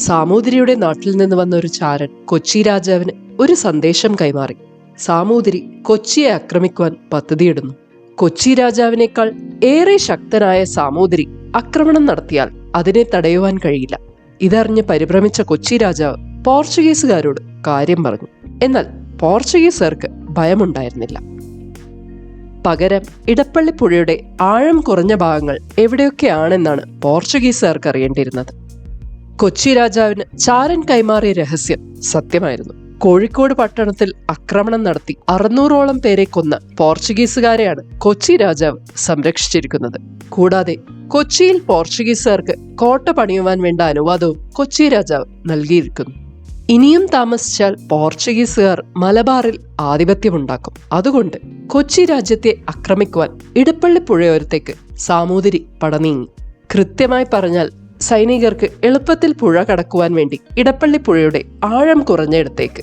സാമൂതിരിയുടെ നാട്ടിൽ നിന്ന് വന്ന ഒരു ചാരൻ കൊച്ചി രാജാവിന് ഒരു സന്ദേശം കൈമാറി. സാമൂതിരി കൊച്ചിയെ ആക്രമിക്കുവാൻ പദ്ധതിയിടുന്നു. കൊച്ചി രാജാവിനേക്കാൾ ഏറെ ശക്തനായ സാമൂതിരി ആക്രമണം നടത്തിയാൽ അതിനെ തടയുവാൻ കഴിയില്ല. ഇതറിഞ്ഞ് പരിഭ്രമിച്ച കൊച്ചി രാജാവ് പോർച്ചുഗീസുകാരോട് കാര്യം പറഞ്ഞു. എന്നാൽ പോർച്ചുഗീസുകാർക്ക് ഭയമുണ്ടായിരുന്നില്ല. പകരം ഇടപ്പള്ളി പുഴയുടെ ആഴം കുറഞ്ഞ ഭാഗങ്ങൾ എവിടെയൊക്കെയാണെന്നാണ് പോർച്ചുഗീസുകാർക്ക് അറിയേണ്ടിയിരുന്നത്. കൊച്ചി രാജാവിന് ചാരൻ കൈമാറിയ രഹസ്യം സത്യമായിരുന്നു. കോഴിക്കോട് പട്ടണത്തിൽ ആക്രമണം നടത്തി അറുന്നൂറോളം പേരെ കൊന്ന പോർച്ചുഗീസുകാരെയാണ് കൊച്ചി രാജാവ് സംരക്ഷിച്ചിരിക്കുന്നത്. കൂടാതെ കൊച്ചിയിൽ പോർച്ചുഗീസുകാർക്ക് കോട്ട പണിയുവാൻ വേണ്ട അനുവാദവും കൊച്ചി രാജാവ് നൽകിയിരിക്കുന്നു. ഇനിയും താമസിച്ചാൽ പോർച്ചുഗീസുകാർ മലബാറിൽ ആധിപത്യമുണ്ടാക്കും. അതുകൊണ്ട് കൊച്ചി രാജ്യത്തെ ആക്രമിക്കുവാൻ ഇടപ്പള്ളി പുഴയോരത്തേക്ക് സാമൂതിരി പടനീങ്ങി. കൃത്യമായി പറഞ്ഞാൽ സൈനികർക്ക് എളുപ്പത്തിൽ പുഴ കടക്കുവാൻ വേണ്ടി ഇടപ്പള്ളി പുഴയുടെ ആഴം കുറഞ്ഞ കുറഞ്ഞയിടത്തേക്ക്.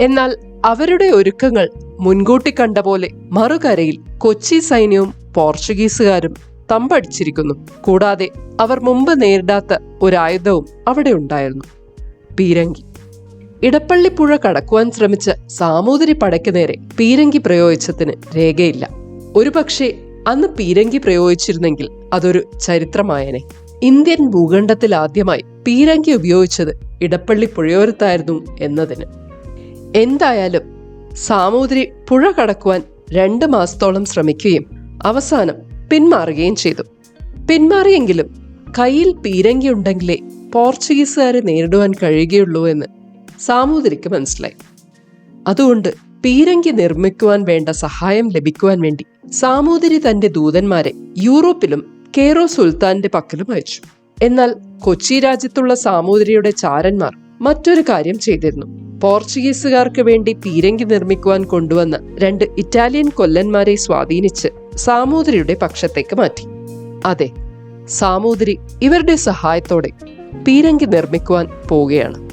എന്നാൽ അവരുടെ ഒരുക്കങ്ങൾ മുൻകൂട്ടി കണ്ട പോലെ മറുകരയിൽ കൊച്ചി സൈന്യവും പോർച്ചുഗീസുകാരും തമ്പടിച്ചിരിക്കുന്നു. കൂടാതെ അവർ മുമ്പ് നേരിടാത്ത ഒരായുധവും അവിടെ ഉണ്ടായിരുന്നു. പീരങ്കി. ഇടപ്പള്ളി പുഴ കടക്കുവാൻ ശ്രമിച്ച സാമൂതിരി പടയ്ക്ക് നേരെ പീരങ്കി പ്രയോഗിച്ചതിന് രേഖയില്ല. ഒരുപക്ഷെ അന്ന് പീരങ്കി പ്രയോഗിച്ചിരുന്നെങ്കിൽ അതൊരു ചരിത്രമായനെ. ഇന്ത്യൻ ഭൂഖണ്ഡത്തിൽ ആദ്യമായി പീരങ്കി ഉപയോഗിച്ചത് ഇടപ്പള്ളി പുഴയോരത്തായിരുന്നു എന്നതിന്. എന്തായാലും സാമൂതിരി പുഴ കടക്കുവാൻ രണ്ട് മാസത്തോളം ശ്രമിക്കുകയും അവസാനം പിന്മാറുകയും ചെയ്തു. പിന്മാറിയെങ്കിലും കയ്യിൽ പീരങ്കി ഉണ്ടെങ്കിലേ പോർച്ചുഗീസുകാരെ നേരിടുവാൻ കഴിയുകയുള്ളൂ എന്ന് സാമൂതിരിക്ക് മനസ്സിലായി. അതുകൊണ്ട് പീരങ്കി നിർമ്മിക്കുവാൻ വേണ്ട സഹായം ലഭിക്കുവാൻ വേണ്ടി സാമൂതിരി തന്റെ ദൂതന്മാരെ യൂറോപ്പിലും കേറോ സുൽത്താന്റെ പക്കലും അയച്ചു. എന്നാൽ കൊച്ചി രാജ്യത്തുള്ള സാമൂതിരിയുടെ ചാരന്മാർ മറ്റൊരു കാര്യം ചെയ്തിരുന്നു. പോർച്ചുഗീസുകാർക്ക് വേണ്ടി പീരങ്കി നിർമ്മിക്കുവാൻ കൊണ്ടുവന്ന രണ്ട് ഇറ്റാലിയൻ കൊല്ലന്മാരെ സ്വാധീനിച്ച് സാമൂതിരിയുടെ പക്ഷത്തേക്ക് മാറ്റി. അതെ സാമൂതിരി ഇവരുടെ സഹായത്തോടെ പീരങ്കി നിർമ്മിക്കുവാൻ പോവുകയാണ്.